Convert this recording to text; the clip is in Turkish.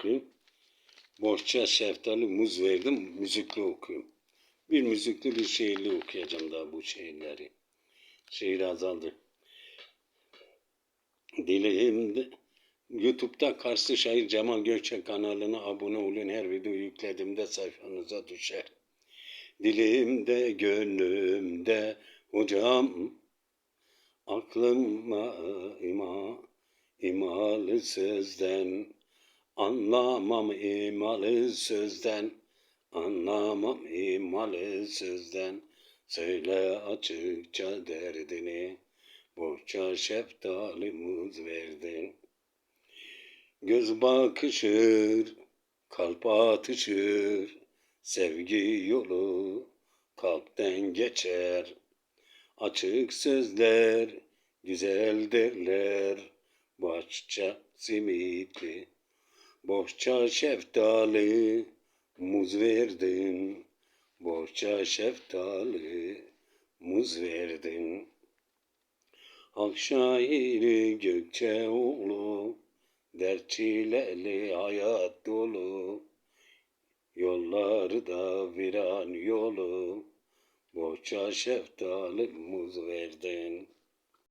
okuyayım. Boşça şeftali muz verdim müzikli okuyayım. Bir müzikli bir şiirli okuyacağım daha bu şiirleri. Şiir azaldı. Dilimde YouTube'da Karslı Şair Cemal Gökçek kanalına abone olun. Her video yüklediğimde sayfanıza düşer. Dilimde gönlümde hocam aklıma ima imalı sözden anlamam imalı sözden anlamam imalı sözden. Söyle açıkça derdini boşça şeftali muz verdin. Göz bakışır kalp atışır sevgi yolu kalpten geçer. Açık sözler, güzel derler, başça simitli, boşça şeftali, muz verdin, boşça şeftali, muz verdin. Halk şairi Gökçeoğlu, dert çileli hayat dolu, yolları da viran yolu, Boşça şeftali muz verdin.